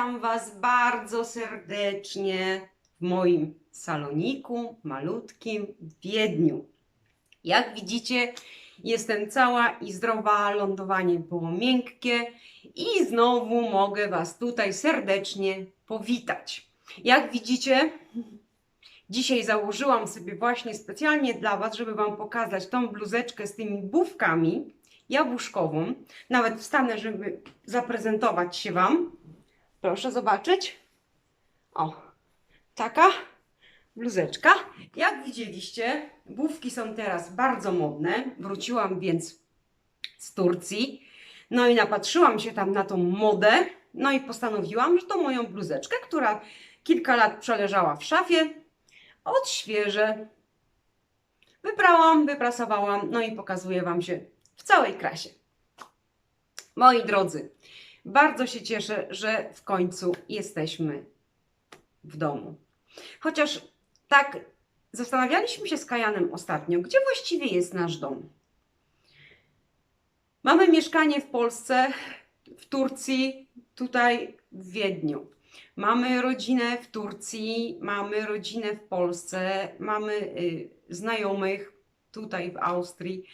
witam Was bardzo serdecznie w moim saloniku malutkim w Wiedniu. Jak widzicie, jestem cała i zdrowa, lądowanie było miękkie i znowu mogę Was tutaj serdecznie powitać. Jak widzicie, dzisiaj założyłam sobie właśnie specjalnie dla Was, żeby Wam pokazać tą bluzeczkę z tymi bufkami jabłuszkową. Nawet wstanę, żeby zaprezentować się Wam. Proszę zobaczyć. O, taka bluzeczka. Jak widzieliście, bufki są teraz bardzo modne. Wróciłam więc z Turcji. No i napatrzyłam się tam na tą modę. No i postanowiłam, że to moją bluzeczkę, która kilka lat przeleżała w szafie, odświeżę. Wybrałam, wyprasowałam, no i pokazuję Wam się w całej krasie. Moi drodzy, bardzo się cieszę, że w końcu jesteśmy w domu. Chociaż tak zastanawialiśmy się z Kajanem ostatnio, gdzie właściwie jest nasz dom. Mamy mieszkanie w Polsce, w Turcji, tutaj w Wiedniu. Mamy rodzinę w Turcji, mamy rodzinę w Polsce, mamy y, znajomych tutaj w Austrii.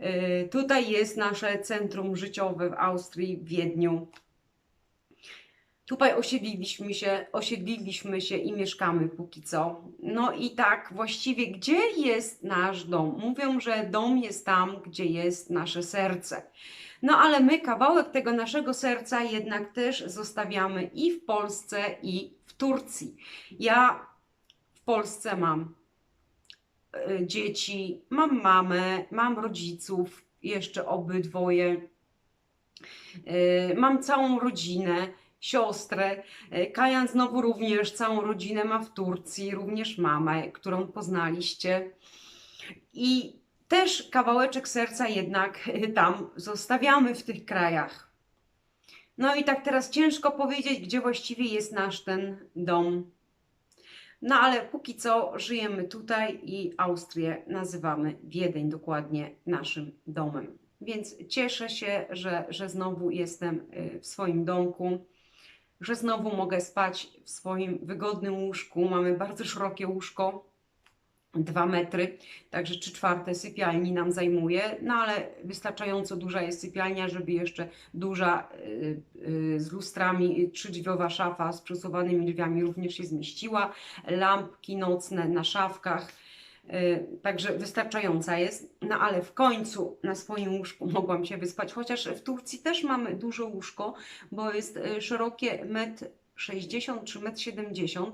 Y, Tutaj jest nasze centrum życiowe w Austrii, w Wiedniu. Tutaj osiedliliśmy się, osiedliliśmy się i mieszkamy póki co. No i tak, właściwie gdzie jest nasz dom? Mówią, że dom jest tam, gdzie jest nasze serce. No ale my kawałek tego naszego serca jednak też zostawiamy i w Polsce, i w Turcji. Ja w Polsce mam y, dzieci, mam mamę, mam rodziców, jeszcze obydwoje. Y, Mam całą rodzinę, siostrę. Y, Kajan znowu również całą rodzinę ma w Turcji, również mamę, którą poznaliście. I też kawałeczek serca jednak y, tam zostawiamy w tych krajach. No i tak teraz ciężko powiedzieć, gdzie właściwie jest nasz ten dom. No ale póki co żyjemy tutaj i Austrię nazywamy Wiedeń dokładnie naszym domem. Więc cieszę się, że, że znowu jestem y, w swoim domku, że znowu mogę spać w swoim wygodnym łóżku. Mamy bardzo szerokie łóżko, dwa metry, także trzy czwarte sypialni nam zajmuje, no ale wystarczająco duża jest sypialnia, żeby jeszcze duża y, y, z lustrami trzydrzwiowa szafa z przesuwanymi drzwiami również się zmieściła, lampki nocne na szafkach, także wystarczająca jest, no ale w końcu na swoim łóżku mogłam się wyspać, chociaż w Turcji też mamy duże łóżko, bo jest y, szerokie 1,60 m czy 1,70 m,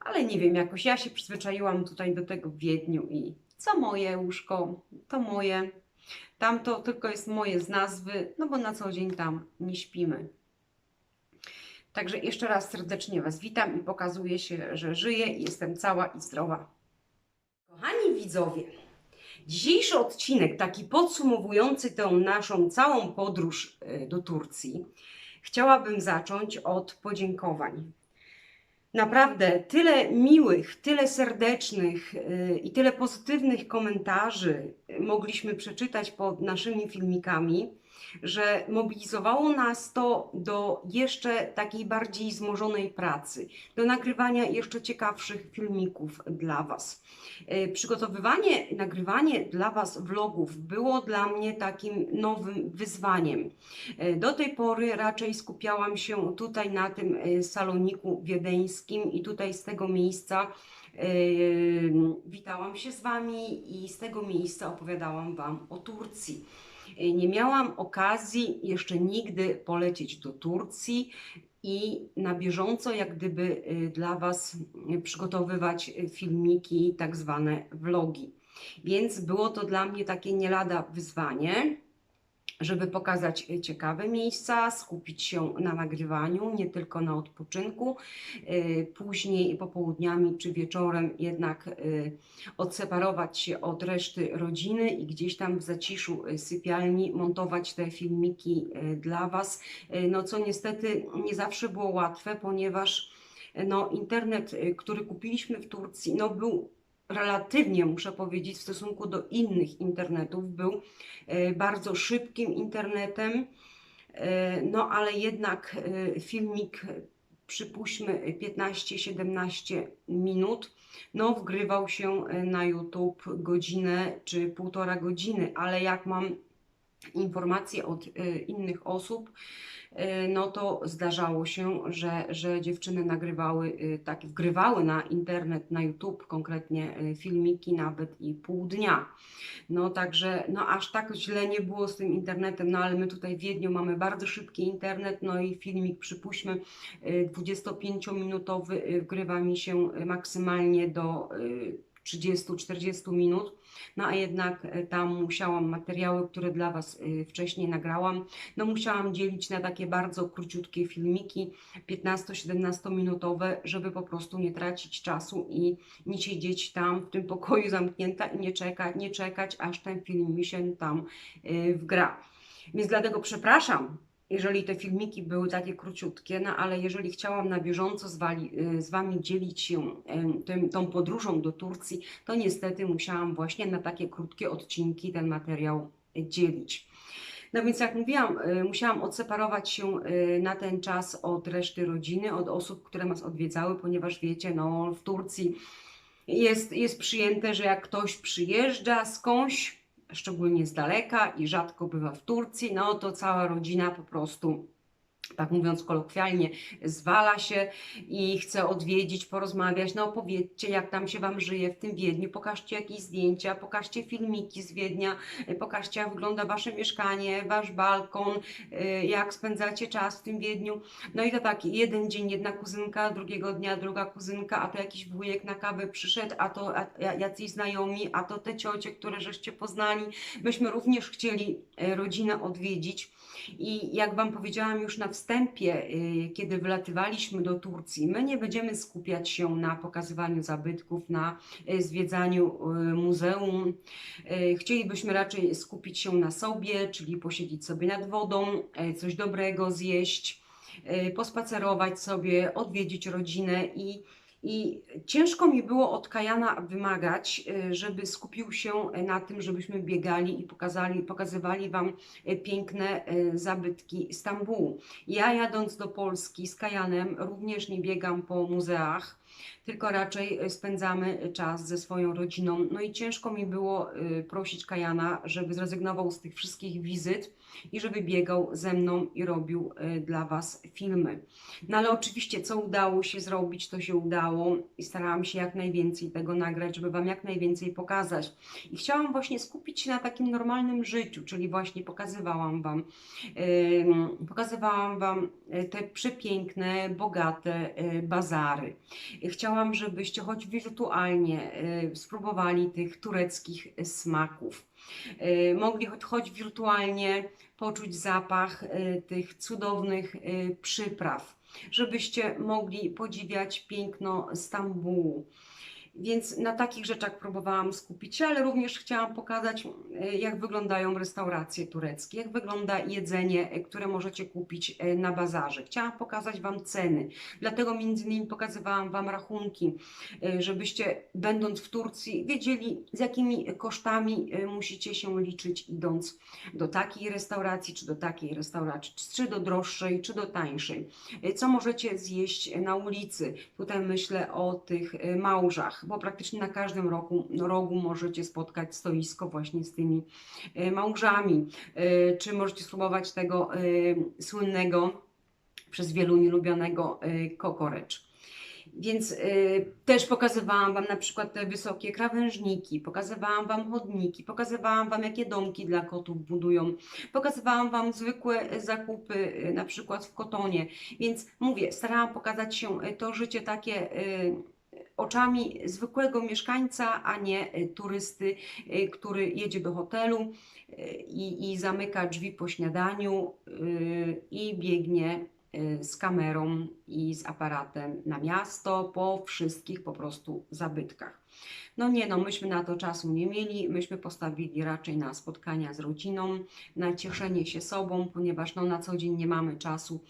ale nie wiem, jakoś ja się przyzwyczaiłam tutaj do tego w Wiedniu i co moje łóżko, to moje. Tamto tylko jest moje z nazwy, no bo na co dzień tam nie śpimy. Także jeszcze raz serdecznie Was witam i pokazuję się, że żyję i jestem cała i zdrowa. Widzowie, dzisiejszy odcinek, taki podsumowujący tę naszą całą podróż y, do Turcji, chciałabym zacząć od podziękowań. Naprawdę tyle miłych, tyle serdecznych yy, i tyle pozytywnych komentarzy mogliśmy przeczytać pod naszymi filmikami, że mobilizowało nas to do jeszcze takiej bardziej zmożonej pracy, do nagrywania jeszcze ciekawszych filmików dla Was. Yy, Przygotowywanie, nagrywanie dla Was vlogów było dla mnie takim nowym wyzwaniem. E, Do tej pory raczej skupiałam się tutaj na tym e, saloniku wiedeńskim i tutaj z tego miejsca e, witałam się z Wami i z tego miejsca opowiadałam Wam o Turcji. E, Nie miałam okazji jeszcze nigdy polecieć do Turcji i na bieżąco jak gdyby e, dla Was przygotowywać e, filmiki, tak zwane vlogi. Więc było to dla mnie takie nie lada wyzwanie. Żeby pokazać e, ciekawe miejsca, skupić się na nagrywaniu, nie tylko na odpoczynku. E, Później popołudniami czy wieczorem jednak e, odseparować się od reszty rodziny i gdzieś tam w zaciszu sypialni montować te filmiki dla Was. No co niestety nie zawsze było łatwe, ponieważ no, internet, który kupiliśmy w Turcji, no był relatywnie, muszę powiedzieć, w stosunku do innych internetów, był e, bardzo szybkim internetem, e, no ale jednak e, filmik, przypuśćmy 15-17 minut, no wgrywał się na YouTube godzinę czy półtora godziny, ale jak mam informacje od innych osób, no to zdarzało się, że, że dziewczyny nagrywały, e, tak, wgrywały na internet, na YouTube konkretnie e, filmiki nawet i pół dnia. No także, no aż tak źle nie było z tym internetem, no ale my tutaj w Wiedniu mamy bardzo szybki internet, no i filmik przypuśćmy e, 25-minutowy e, wgrywa mi się e, maksymalnie do e, 30-40 minut. No a jednak e, tam musiałam materiały, które dla Was e, wcześniej nagrałam, no musiałam dzielić na takie bardzo króciutkie filmiki, 15-17 minutowe, żeby po prostu nie tracić czasu i nie siedzieć tam w tym pokoju zamknięta i nie czekać, nie czekać aż ten film mi się tam e, wgra. Więc dlatego przepraszam, jeżeli te filmiki były takie króciutkie, no ale jeżeli chciałam na bieżąco z, wali, y, z Wami dzielić się tym, tą podróżą do Turcji, to niestety musiałam właśnie na takie krótkie odcinki ten materiał dzielić. No więc jak mówiłam, y, musiałam odseparować się y, na ten czas od reszty rodziny, od osób, które nas odwiedzały, ponieważ wiecie, no w Turcji jest, jest przyjęte, że jak ktoś przyjeżdża skądś, szczególnie z daleka i rzadko bywa w Turcji, no to cała rodzina po prostu, tak mówiąc kolokwialnie, zwala się i chce odwiedzić, porozmawiać. No opowiedzcie, jak tam się Wam żyje w tym Wiedniu, pokażcie jakieś zdjęcia, pokażcie filmiki z Wiednia, pokażcie jak wygląda Wasze mieszkanie, Wasz balkon, y, jak spędzacie czas w tym Wiedniu. No i to tak, jeden dzień jedna kuzynka, drugiego dnia druga kuzynka, a to jakiś wujek na kawę przyszedł, a to jacyś znajomi, a to te ciocie, które żeście poznali. Myśmy również chcieli e, rodzinę odwiedzić. I jak Wam powiedziałam już na wstępie, y, kiedy wylatywaliśmy do Turcji, my nie będziemy skupiać się na pokazywaniu zabytków, na y, zwiedzaniu y, muzeum. Chcielibyśmy raczej skupić się na sobie, czyli posiedzieć sobie nad wodą, coś dobrego zjeść, pospacerować sobie, odwiedzić rodzinę i i ciężko mi było od Kajana wymagać, y, żeby skupił się na tym, żebyśmy biegali i pokazali, pokazywali Wam y, piękne zabytki Stambułu. Ja jadąc do Polski z Kajanem również nie biegam po muzeach, tylko raczej y, spędzamy czas ze swoją rodziną. No i ciężko mi było y, prosić Kajana, żeby zrezygnował z tych wszystkich wizyt i żeby biegał ze mną i robił y, dla Was filmy. No ale oczywiście, co udało się zrobić, to się udało i starałam się jak najwięcej tego nagrać, żeby Wam jak najwięcej pokazać. I chciałam właśnie skupić się na takim normalnym życiu, czyli właśnie pokazywałam Wam, pokazywałam Wam y, te przepiękne, bogate y, bazary. Chciałam, żebyście choć wirtualnie y, spróbowali tych tureckich smaków. Y, Mogli choć, wirtualnie poczuć zapach y, tych cudownych przypraw, żebyście mogli podziwiać piękno Stambułu. Więc na takich rzeczach próbowałam skupić się, ale również chciałam pokazać, e, jak wyglądają restauracje tureckie, jak wygląda jedzenie, e, które możecie kupić e, na bazarze. Chciałam pokazać Wam ceny, dlatego między innymi pokazywałam Wam rachunki, żebyście będąc w Turcji wiedzieli, z jakimi kosztami musicie się liczyć, idąc do takiej restauracji, czy do takiej restauracji, czy do droższej, czy do tańszej. Co możecie zjeść na ulicy? Tutaj myślę o tych małżach, bo praktycznie na każdym roku, rogu możecie spotkać stoisko właśnie z tymi e, małżami. E, Czy możecie spróbować tego e, słynnego, przez wielu nielubionego kokorecz. Więc y, też pokazywałam Wam na przykład te wysokie krawężniki, pokazywałam Wam chodniki, pokazywałam Wam jakie domki dla kotów budują, pokazywałam Wam zwykłe zakupy, y, na przykład w kotonie. Więc mówię, starałam pokazać się to życie takie y, oczami zwykłego mieszkańca, a nie y, turysty, y, który jedzie do hotelu y, i, i zamyka drzwi po śniadaniu i biegnie z kamerą i z aparatem na miasto po wszystkich po prostu zabytkach. No nie, no myśmy na to czasu nie mieli, myśmy postawili raczej na spotkania z rodziną, na cieszenie się sobą, ponieważ no na co dzień nie mamy czasu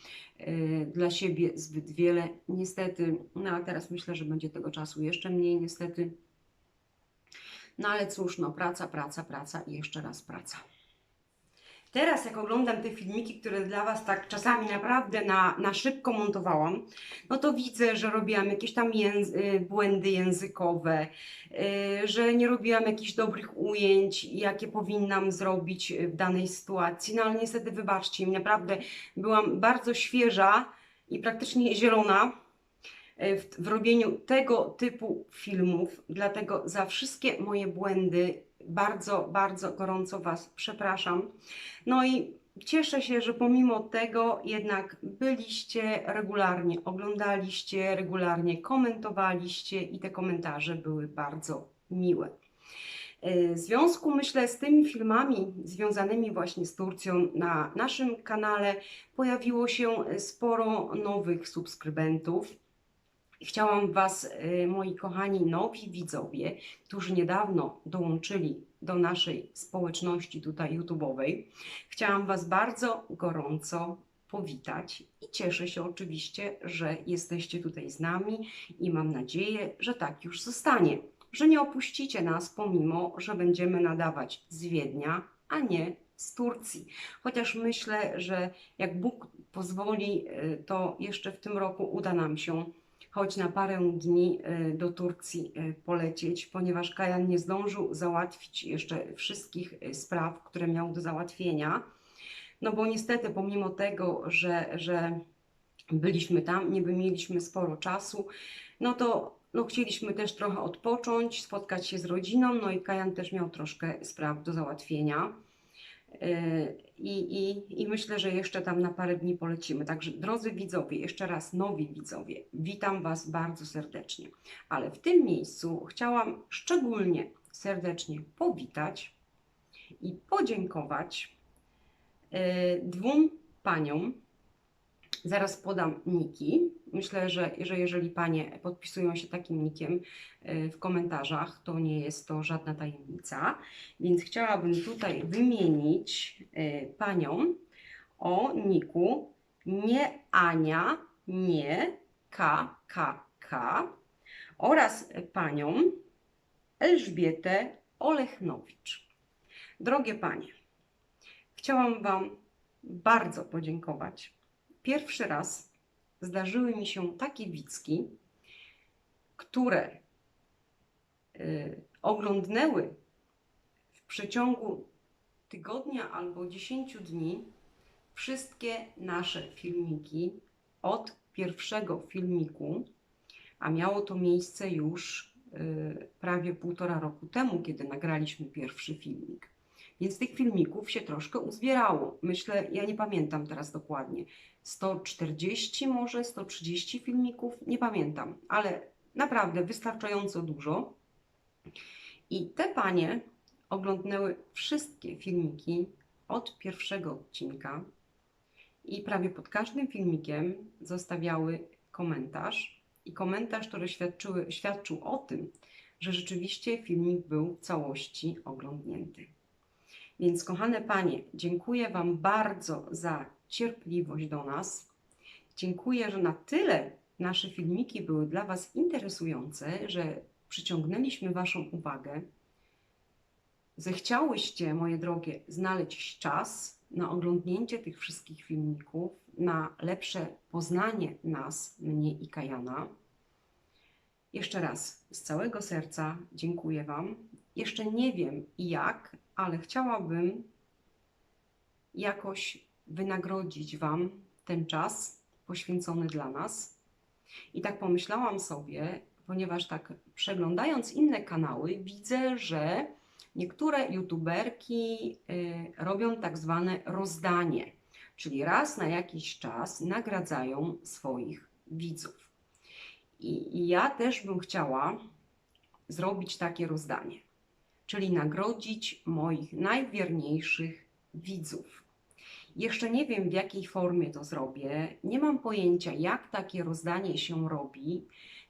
y, dla siebie zbyt wiele, niestety, no a teraz myślę, że będzie tego czasu jeszcze mniej, niestety. No ale cóż, no praca, praca, praca i jeszcze raz praca. Teraz jak oglądam te filmiki, które dla Was tak czasami naprawdę na, na szybko montowałam, no to widzę, że robiłam jakieś tam języ- y, błędy językowe, y, że nie robiłam jakichś dobrych ujęć, jakie powinnam zrobić y, w danej sytuacji. No ale niestety wybaczcie mi, naprawdę byłam bardzo świeża i praktycznie zielona y, w, w robieniu tego typu filmów, dlatego za wszystkie moje błędy bardzo, bardzo gorąco Was przepraszam. No i cieszę się, że pomimo tego jednak byliście regularnie, oglądaliście, regularnie komentowaliście i te komentarze były bardzo miłe. E, W związku, myślę, z tymi filmami związanymi właśnie z Turcją na naszym kanale pojawiło się sporo nowych subskrybentów. Chciałam Was, y, moi kochani nowi widzowie, którzy niedawno dołączyli do naszej społeczności tutaj YouTube'owej, chciałam Was bardzo gorąco powitać i cieszę się oczywiście, że jesteście tutaj z nami i mam nadzieję, że tak już zostanie, że nie opuścicie nas pomimo, że będziemy nadawać z Wiednia, a nie z Turcji. Chociaż myślę, że jak Bóg pozwoli, y, to jeszcze w tym roku uda nam się choć na parę dni e, do Turcji e, polecieć, ponieważ Kajan nie zdążył załatwić jeszcze wszystkich e, spraw, które miał do załatwienia. No bo niestety, pomimo tego, że, że byliśmy tam, niby mieliśmy sporo czasu, no to no, chcieliśmy też trochę odpocząć, spotkać się z rodziną, no i Kajan też miał troszkę spraw do załatwienia. I, i, I myślę, że jeszcze tam na parę dni polecimy. Także drodzy widzowie, jeszcze raz nowi widzowie, witam Was bardzo serdecznie. Ale w tym miejscu chciałam szczególnie serdecznie powitać i podziękować yy, dwóm paniom. Zaraz podam niki. Myślę, że, że jeżeli panie podpisują się takim nikiem yy, w komentarzach, to nie jest to żadna tajemnica. Więc chciałabym tutaj wymienić y, panią o niku nie Ania, nie KKK oraz panią Elżbietę Olechnowicz. Drogie panie, chciałam wam bardzo podziękować. Pierwszy raz zdarzyły mi się takie widzki, które y, oglądnęły w przeciągu tygodnia albo 10 dni wszystkie nasze filmiki od pierwszego filmiku, a miało to miejsce już y, prawie półtora roku temu, kiedy nagraliśmy pierwszy filmik. Więc tych filmików się troszkę uzbierało. Myślę, ja nie pamiętam teraz dokładnie. 140 może, 130 filmików, nie pamiętam, ale naprawdę wystarczająco dużo. I te panie oglądnęły wszystkie filmiki od pierwszego odcinka i prawie pod każdym filmikiem zostawiały komentarz. I komentarz, który świadczył o tym, że rzeczywiście filmik był w całości oglądnięty. Więc, kochane panie, dziękuję Wam bardzo za cierpliwość do nas. Dziękuję, że na tyle nasze filmiki były dla Was interesujące, że przyciągnęliśmy Waszą uwagę. Zechciałyście, moje drogie, znaleźć czas na oglądnięcie tych wszystkich filmików, na lepsze poznanie nas, mnie i Kajana. Jeszcze raz z całego serca dziękuję Wam. Jeszcze nie wiem jak, ale chciałabym jakoś wynagrodzić Wam ten czas poświęcony dla nas. I tak pomyślałam sobie, ponieważ tak przeglądając inne kanały, widzę, że niektóre youtuberki y, robią tak zwane rozdanie, czyli raz na jakiś czas nagradzają swoich widzów. I, I ja też bym chciała zrobić takie rozdanie, czyli nagrodzić moich najwierniejszych widzów. Jeszcze nie wiem, w jakiej formie to zrobię. Nie mam pojęcia, jak takie rozdanie się robi.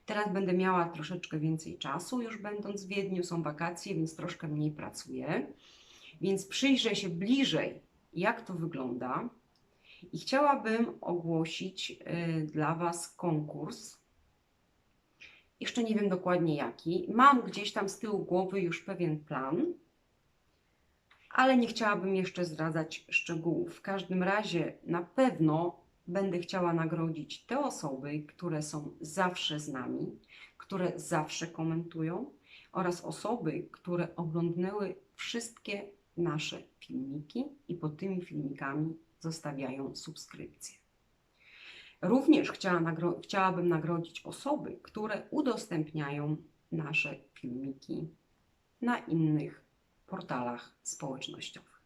Teraz będę miała troszeczkę więcej czasu, już będąc w Wiedniu, są wakacje, więc troszkę mniej pracuję. Więc przyjrzę się bliżej, jak to wygląda. I chciałabym ogłosić y, dla Was konkurs. Jeszcze nie wiem dokładnie jaki. Mam gdzieś tam z tyłu głowy już pewien plan, ale nie chciałabym jeszcze zdradzać szczegółów. W każdym razie na pewno będę chciała nagrodzić te osoby, które są zawsze z nami, które zawsze komentują oraz osoby, które oglądnęły wszystkie nasze filmiki i pod tymi filmikami zostawiają subskrypcje. Również chciała nagro- chciałabym nagrodzić osoby, które udostępniają nasze filmiki na innych portalach społecznościowych.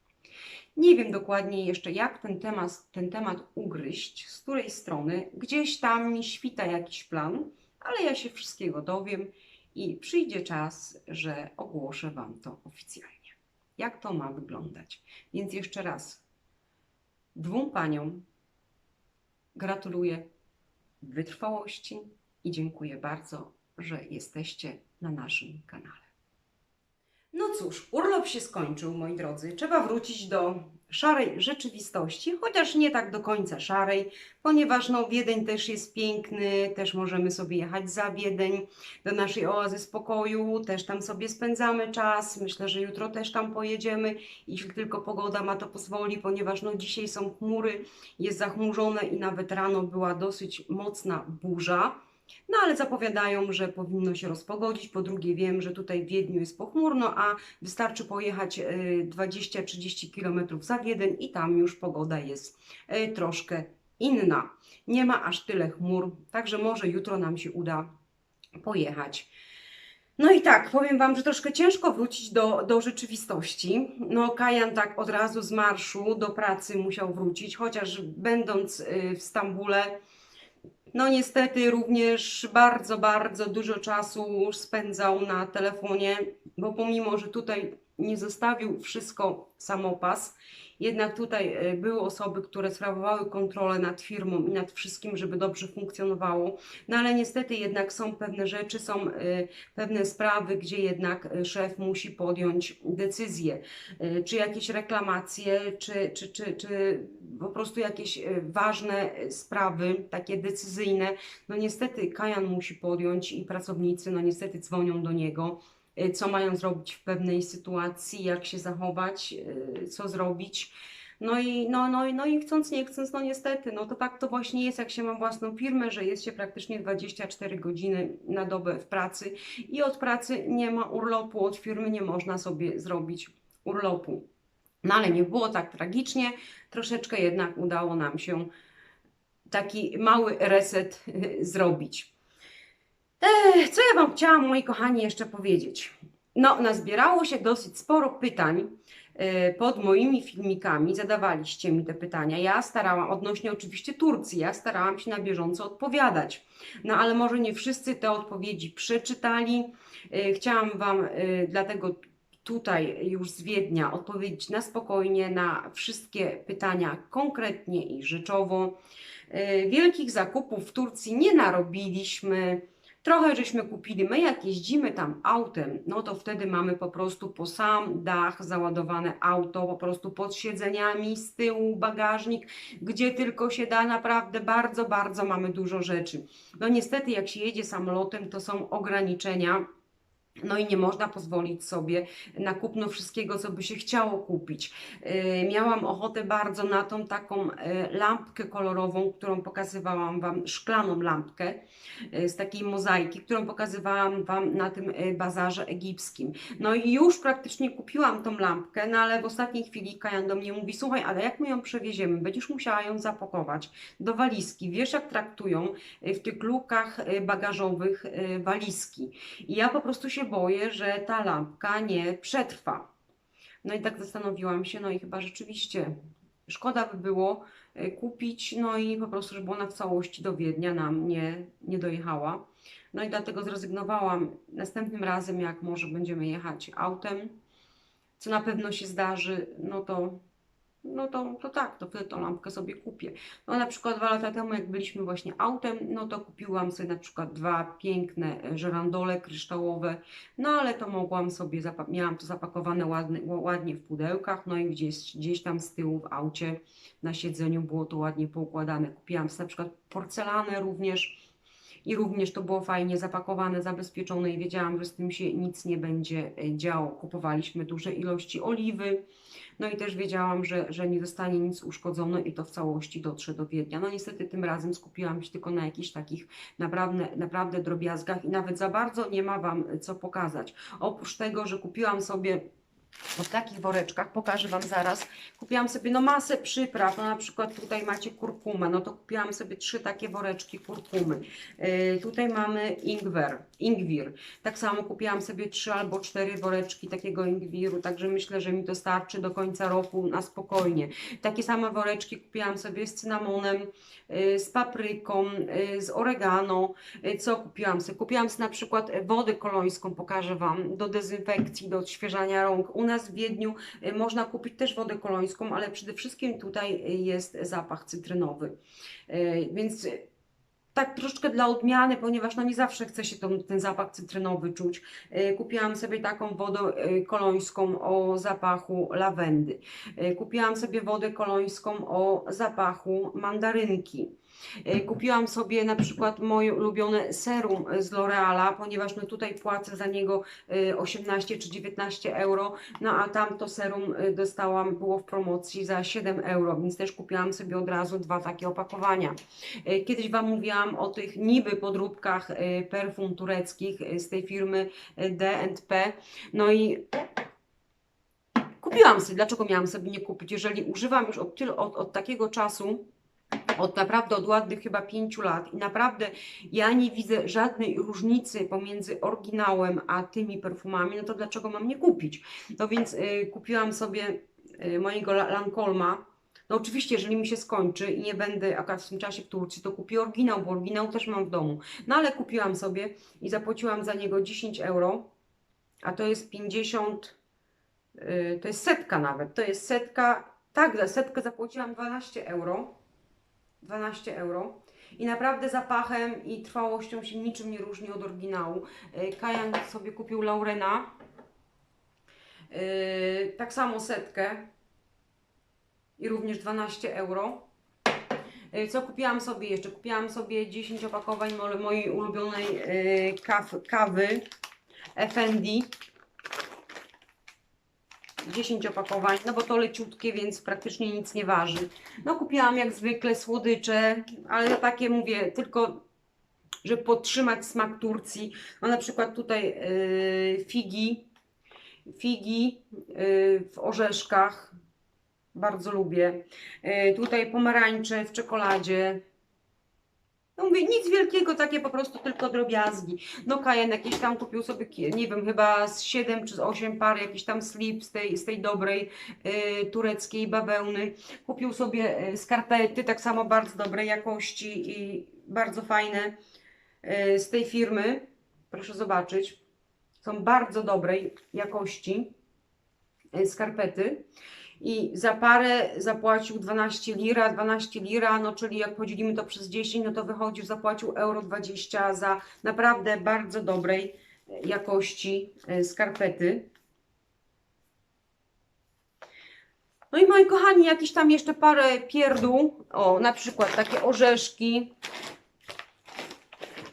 Nie wiem dokładnie jeszcze, jak ten temat, ten temat ugryźć, z której strony. Gdzieś tam mi świta jakiś plan, ale ja się wszystkiego dowiem i przyjdzie czas, że ogłoszę Wam to oficjalnie. Jak to ma wyglądać? Więc jeszcze raz, dwóm paniom gratuluję wytrwałości i dziękuję bardzo, że jesteście na naszym kanale. No cóż, urlop się skończył, moi drodzy. Trzeba wrócić do szarej rzeczywistości, chociaż nie tak do końca szarej, ponieważ no, Wiedeń też jest piękny, też możemy sobie jechać za Wiedeń, do naszej oazy spokoju, też tam sobie spędzamy czas. Myślę, że jutro też tam pojedziemy, jeśli tylko pogoda ma to pozwoli, ponieważ no, dzisiaj są chmury, jest zachmurzone i nawet rano była dosyć mocna burza. No ale zapowiadają, że powinno się rozpogodzić. Po drugie, wiem, że tutaj w Wiedniu jest pochmurno, a wystarczy pojechać y, 20-30 km za Wiedeń i tam już pogoda jest y, troszkę inna. Nie ma aż tyle chmur, także może jutro nam się uda pojechać. No i tak, powiem Wam, że troszkę ciężko wrócić do, do rzeczywistości. No, Kajan tak od razu z marszu do pracy musiał wrócić, chociaż będąc y, w Stambule, no niestety również bardzo, bardzo dużo czasu spędzał na telefonie, bo pomimo, że tutaj nie zostawił wszystko samopas, jednak tutaj e, były osoby, które sprawowały kontrolę nad firmą i nad wszystkim, żeby dobrze funkcjonowało. No ale niestety jednak są pewne rzeczy, są e, pewne sprawy, gdzie jednak e, szef musi podjąć decyzję, czy jakieś reklamacje, czy, czy, czy, czy po prostu jakieś ważne sprawy, takie decyzyjne. No niestety Kajan musi podjąć i pracownicy, no niestety dzwonią do niego co mają zrobić w pewnej sytuacji, jak się zachować, y, co zrobić. No i, no, no, no i chcąc, nie chcąc, no niestety, no to tak to właśnie jest, jak się ma własną firmę, że jest się praktycznie 24 godziny na dobę w pracy i od pracy nie ma urlopu, od firmy nie można sobie zrobić urlopu. No ale nie było tak tragicznie, troszeczkę jednak udało nam się taki mały reset y, zrobić. Ech, co ja Wam chciałam, moi kochani, jeszcze powiedzieć? No, nazbierało się dosyć sporo pytań e, pod moimi filmikami. Zadawaliście mi te pytania. Ja starałam, odnośnie oczywiście Turcji, ja starałam się na bieżąco odpowiadać. No, ale może nie wszyscy te odpowiedzi przeczytali. E, Chciałam Wam e, dlatego tutaj już z Wiednia odpowiedzieć na spokojnie na wszystkie pytania konkretnie i rzeczowo. Wielkich zakupów w Turcji nie narobiliśmy. Trochę żeśmy kupili. My jak jeździmy tam autem, no to wtedy mamy po prostu po sam dach załadowane auto, po prostu pod siedzeniami, z tyłu bagażnik, gdzie tylko się da, naprawdę bardzo, bardzo mamy dużo rzeczy. No niestety jak się jedzie samolotem, to są ograniczenia. No i nie można pozwolić sobie na kupno wszystkiego, co by się chciało kupić. Yy, miałam ochotę bardzo na tą taką yy, lampkę kolorową, którą pokazywałam Wam, szklaną lampkę yy, z takiej mozaiki, którą pokazywałam Wam na tym bazarze egipskim. No i już praktycznie kupiłam tą lampkę, no ale w ostatniej chwili Kajan do mnie mówi, słuchaj, ale jak my ją przewieziemy? Będziesz musiała ją zapakować do walizki. Wiesz, jak traktują w tych lukach bagażowych walizki. I ja po prostu się boję, że ta lampka nie przetrwa. No i tak zastanowiłam się, no i chyba rzeczywiście szkoda by było y, kupić, no i po prostu, żeby ona w całości do Wiednia nam nie, nie dojechała. No i dlatego zrezygnowałam. Następnym razem, jak może będziemy jechać autem, co na pewno się zdarzy, no to, no to, to tak, to wtedy tą lampkę sobie kupię. No na przykład dwa lata temu, jak byliśmy właśnie autem, no to kupiłam sobie na przykład dwa piękne e, żerandole kryształowe, no ale to mogłam sobie, miałam to zapakowane ładnie, ładnie w pudełkach, no i gdzieś, gdzieś tam z tyłu w aucie na siedzeniu było to ładnie poukładane. Kupiłam sobie na przykład porcelanę również i również to było fajnie zapakowane, zabezpieczone i wiedziałam, że z tym się nic nie będzie e, działo. Kupowaliśmy duże ilości oliwy, no i też wiedziałam, że, że nie zostanie nic uszkodzone i to w całości dotrze do Wiednia. No niestety tym razem skupiłam się tylko na jakichś takich naprawdę, naprawdę drobiazgach i nawet za bardzo nie ma Wam co pokazać. Oprócz tego, że kupiłam sobie w takich woreczkach, pokażę Wam zaraz, kupiłam sobie no masę przypraw, no na przykład tutaj macie kurkumę, no to kupiłam sobie trzy takie woreczki kurkumy. Yy, tutaj mamy ingwer, ingwir. Tak samo kupiłam sobie trzy albo cztery woreczki takiego ingwiru, także myślę, że mi to starczy do końca roku na spokojnie. Takie same woreczki kupiłam sobie z cynamonem, yy, z papryką, yy, z oregano. Yy, Co kupiłam sobie? Kupiłam sobie na przykład wodę kolońską, pokażę Wam, do dezynfekcji, do odświeżania rąk. U nas w Wiedniu y, można kupić też wodę kolońską, ale przede wszystkim tutaj y, jest zapach cytrynowy. Y, Więc y, tak troszeczkę dla odmiany, ponieważ no nie zawsze chce się tą, ten zapach cytrynowy czuć. Y, Kupiłam sobie taką wodę y, kolońską o zapachu lawendy. Y, Kupiłam sobie wodę kolońską o zapachu mandarynki. Y, Kupiłam sobie na przykład moje ulubione serum z L'Oreala, ponieważ no tutaj płacę za niego y, 18 czy 19 euro, no a tamto serum y, dostałam, było w promocji za 7 euro, więc też kupiłam sobie od razu dwa takie opakowania. Kiedyś Wam mówiłam o tych niby podróbkach perfum tureckich z tej firmy D&P, no i kupiłam sobie. Dlaczego miałam sobie nie kupić? Jeżeli używam już od, od, od takiego czasu, od naprawdę od ładnych chyba pięciu lat i naprawdę ja nie widzę żadnej różnicy pomiędzy oryginałem a tymi perfumami, no to dlaczego mam nie kupić? No więc y, kupiłam sobie y, mojego La- Lancolma. No oczywiście, jeżeli mi się skończy i nie będę akurat w tym czasie w Turcji, to kupię oryginał, bo oryginał też mam w domu. No ale kupiłam sobie i zapłaciłam za niego 10 euro, a to jest 50, y, to jest setka nawet, to jest setka, tak, za setkę zapłaciłam 12 euro. 12 euro. I naprawdę zapachem i trwałością się niczym nie różni od oryginału. Yy, Kajan sobie kupił Laurena. Yy, tak samo setkę. I również 12 euro. Yy, Co kupiłam sobie jeszcze? Kupiłam sobie 10 opakowań mo- mojej ulubionej yy, kaw, kawy Effendi. 10 opakowań, no bo to leciutkie, więc praktycznie nic nie waży. No kupiłam jak zwykle słodycze, ale takie mówię tylko, żeby podtrzymać smak Turcji. No na przykład tutaj yy, figi, figi yy, w orzeszkach, bardzo lubię. Yy, tutaj pomarańcze w czekoladzie. No mówię, nic wielkiego, takie po prostu tylko drobiazgi. No Kajen jakieś tam kupił sobie, nie wiem, chyba z 7 czy z 8 par jakiś tam slip z tej, z tej dobrej y, tureckiej bawełny. Kupił sobie y, skarpety, tak samo bardzo dobrej jakości i bardzo fajne y, z tej firmy. Proszę zobaczyć. Są bardzo dobrej jakości y, skarpety. I za parę zapłacił 12 lira, 12 lira, no czyli jak podzielimy to przez 10, no to wychodzi, zapłacił euro 20 za naprawdę bardzo dobrej e, jakości e, skarpety. No i moi kochani, jakieś tam jeszcze parę pierdół, o na przykład takie orzeszki.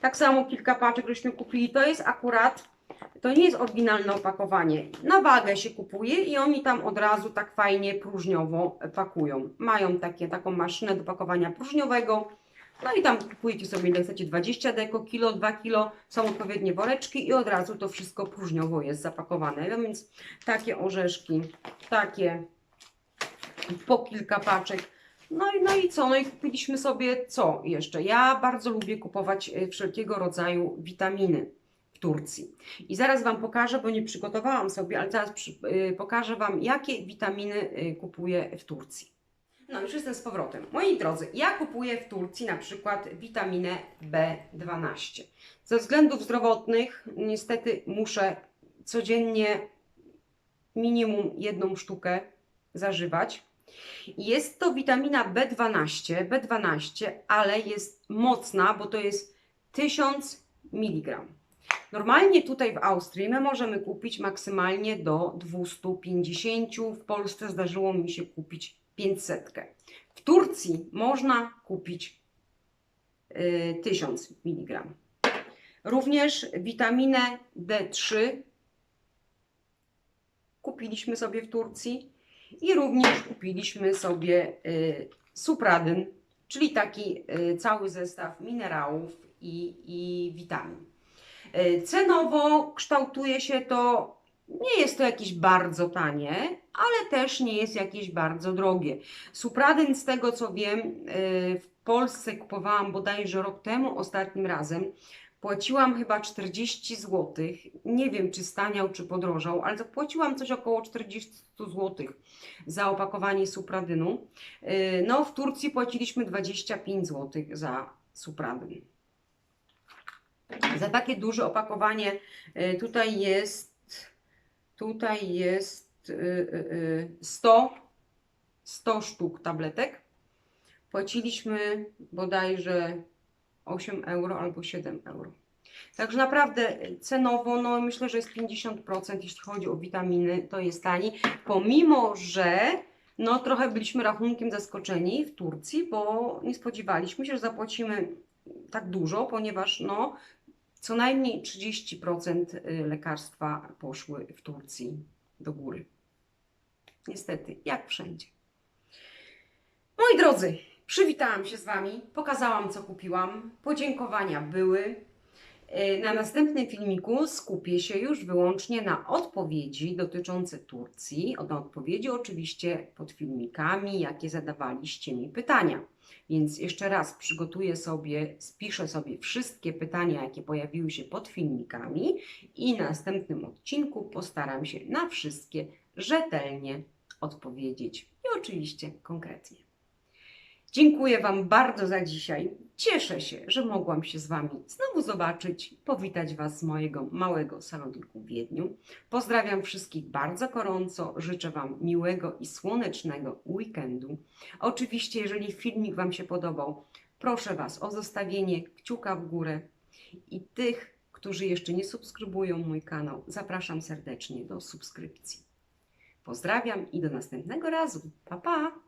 Tak samo kilka paczek żeśmy kupili, to jest akurat to nie jest oryginalne opakowanie. Na wagę się kupuje i oni tam od razu tak fajnie próżniowo pakują. Mają takie, taką maszynę do pakowania próżniowego. No i tam kupujecie sobie ile chcecie 20 deko, kilo, 2 kilo, są odpowiednie woreczki i od razu to wszystko próżniowo jest zapakowane. No więc takie orzeszki, takie po kilka paczek. No i, no i co? No i kupiliśmy sobie co jeszcze? Ja bardzo lubię kupować e, wszelkiego rodzaju witaminy Turcji. I zaraz Wam pokażę, bo nie przygotowałam sobie, ale zaraz przy, y, pokażę Wam, jakie witaminy y, kupuję w Turcji. No już jestem z powrotem. Moi drodzy, ja kupuję w Turcji na przykład witaminę B12. Ze względów zdrowotnych niestety muszę codziennie minimum jedną sztukę zażywać. Jest to witamina B12, B12, ale jest mocna, bo to jest 1000 mg. Normalnie tutaj w Austrii my możemy kupić maksymalnie do 250. W Polsce zdarzyło mi się kupić 500. W Turcji można kupić y, 1000 mg. Również witaminę D3 kupiliśmy sobie w Turcji i również kupiliśmy sobie y, supradyn, czyli taki y, cały zestaw minerałów i, i witamin. Y, Cenowo kształtuje się to, nie jest to jakieś bardzo tanie, ale też nie jest jakieś bardzo drogie. Supradyn, z tego co wiem, y, w Polsce kupowałam bodajże rok temu, ostatnim razem. Płaciłam chyba 40 zł. Nie wiem, czy staniał, czy podrożał, ale zapłaciłam coś około 40 zł za opakowanie supradynu. Y, No, w Turcji płaciliśmy 25 zł za supradyn. Za takie duże opakowanie y, tutaj jest tutaj jest y, y, y, 100 100 sztuk tabletek. Płaciliśmy bodajże 8 euro albo 7 euro. Także naprawdę cenowo, no myślę, że jest 50%, jeśli chodzi o witaminy, to jest tani. Pomimo, że no trochę byliśmy rachunkiem zaskoczeni w Turcji, bo nie spodziewaliśmy się, że zapłacimy tak dużo, ponieważ no co najmniej 30% lekarstwa poszły w Turcji do góry. Niestety, jak wszędzie. Moi drodzy, przywitałam się z Wami, pokazałam co kupiłam, podziękowania były. Yy, Na następnym filmiku skupię się już wyłącznie na odpowiedzi dotyczące Turcji. Na odpowiedzi oczywiście pod filmikami, jakie zadawaliście mi pytania. Więc jeszcze raz przygotuję sobie, spiszę sobie wszystkie pytania, jakie pojawiły się pod filmikami i w następnym odcinku postaram się na wszystkie rzetelnie odpowiedzieć i oczywiście konkretnie. Dziękuję Wam bardzo za dzisiaj. Cieszę się, że mogłam się z Wami znowu zobaczyć, powitać Was z mojego małego saloniku w Wiedniu. Pozdrawiam wszystkich bardzo gorąco, życzę Wam miłego i słonecznego weekendu. Oczywiście, jeżeli filmik Wam się podobał, proszę Was o zostawienie kciuka w górę i tych, którzy jeszcze nie subskrybują mój kanał, zapraszam serdecznie do subskrypcji. Pozdrawiam i do następnego razu. Pa, pa!